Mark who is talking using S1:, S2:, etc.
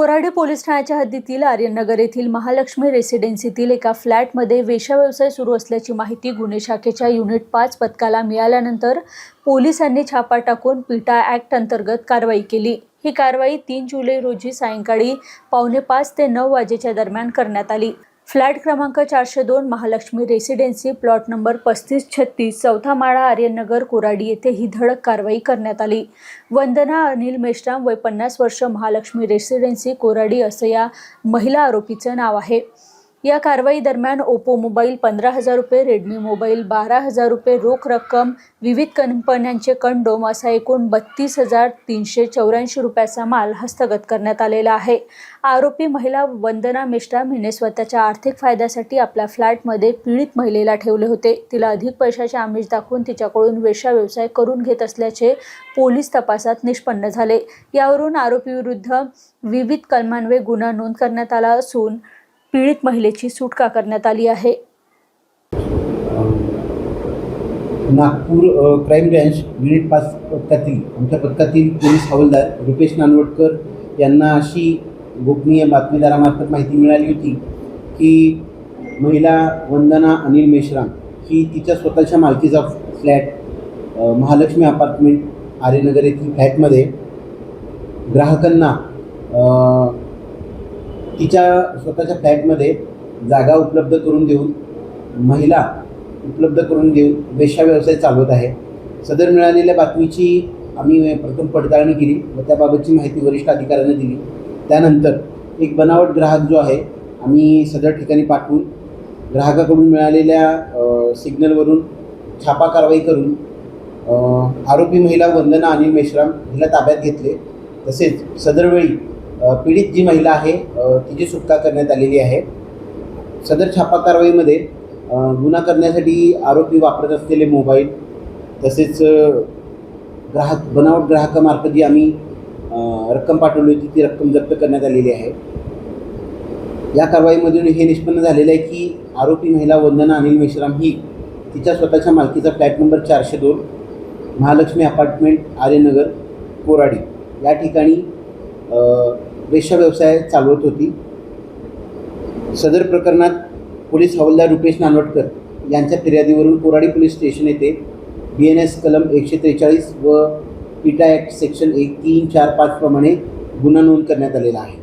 S1: Koradi police ठाण्याच्या हद्दीतील आर्यनगर येथील महालक्ष्मी रेसिडेन्सीतील एका फ्लॅटमध्ये वेश्या व्यवसाय सुरू असल्याची माहिती गुन्हे शाखेच्या युनिट पाच पथकाला मिळाल्यानंतर पोलिसांनी छापा टाकून पिटा ॲक्ट अंतर्गत कारवाई केली. ही कारवाई तीन जुलै रोजी सायंकाळी पावणे पाच ते नऊ वाजेच्या दरम्यान करण्यात आली. फ्लॅट क्रमांक चारशे दोन महालक्ष्मी रेसिडेन्सी प्लॉट नंबर पस्तीस छत्तीस चौथा माळा आर्यनगर कोराडी येथे ही धडक कारवाई करण्यात आली. वंदना अनिल मेश्राम वय पन्नास वर्ष महालक्ष्मी रेसिडेन्सी कोराडी असं या महिला आरोपीचं नाव आहे. या कारवाई दरम्यान ओप्पो मोबाईल पंधरा हजार रुपये रेडमी मोबाईल बारा हजार रुपये रोख रक्कम विविध कंपन्यांचे कंडोम असा एकूण बत्तीस हजार तीनशे चौऱ्याऐंशी रुपयाचा माल हस्तगत करण्यात आलेला आहे. आरोपी महिला वंदना मेश्राम हिने स्वतःच्या आर्थिक फायद्यासाठी आपल्या फ्लॅटमध्ये पीडित महिलेला ठेवले होते. तिला अधिक पैशाचे आमिष दाखवून तिच्याकडून वेशा व्यवसाय करून घेत असल्याचे पोलीस तपासात निष्पन्न झाले. यावरून आरोपीविरुद्ध विविध कलमान्वये गुन्हा नोंद करण्यात आला असून पीडित महिलेची सुटका करण्यात आली आहे.
S2: नागपूर क्राईम ब्रँच युनिट पाच पथकातील आमच्या पथकातील पोलीस हवालदार रुपेश नानवटकर यांना अशी गोपनीय बातमीदारामार्फत माहिती मिळाली होती की महिला वंदना अनिल मेश्राम ही तिच्या स्वतःच्या मालकीचा फ्लॅट महालक्ष्मी अपार्टमेंट आर्यनगर येथील फ्लॅटमध्ये ग्राहकांना तिच्या स्वतःच्या फ्लॅटमध्ये जागा उपलब्ध करून देऊन महिला उपलब्ध करून देऊन वेशा व्यवसाय चालवत आहे. सदर मिळालेल्या बातमीची आम्ही प्रथम पडताळणी केली व त्याबाबतची माहिती वरिष्ठ अधिकाऱ्यांना दिली. त्यानंतर एक बनावट ग्राहक जो आहे आम्ही सदर ठिकाणी पाठवून ग्राहकाकडून मिळालेल्या सिग्नलवरून छापा कारवाई करून आरोपी महिला वंदना अनिल मेश्राम हिला ताब्यात घेतले. तसेच सदरवेळी पीडित जी महिला आहे तिची सुटका करण्यात आलेली आहे. सदर छापा कारवाईमध्ये गुन्हा करण्यासाठी आरोपी वापरत असलेले मोबाईल तसेच ग्राहक बनावट ग्राहकामार्फत जी आम्ही रक्कम पाठवली होती ती रक्कम जप्त करण्यात आलेली आहे. या कारवाईमधून हे निष्पन्न झालेलं आहे की आरोपी महिला वंदना अनिल मेश्राम ही तिच्या स्वतःच्या मालकीचा फ्लॅट नंबर चारशे दोन महालक्ष्मी अपार्टमेंट आर्यनगर कोराडी. या ठिकाणी वेश्या व्यवसाय चालवत होती. सदर प्रकरणात पोलीस हवालदार रुपेश नानवटकर यांच्या फिर्यादीवरून कोराडी पोलीस स्टेशन येथे बी एन एस कलम एकशे त्रेचाळीस व पिटा ॲक्ट सेक्शन एक तीन चार पाचप्रमाणे गुन्हा नोंद करण्यात आलेला आहे.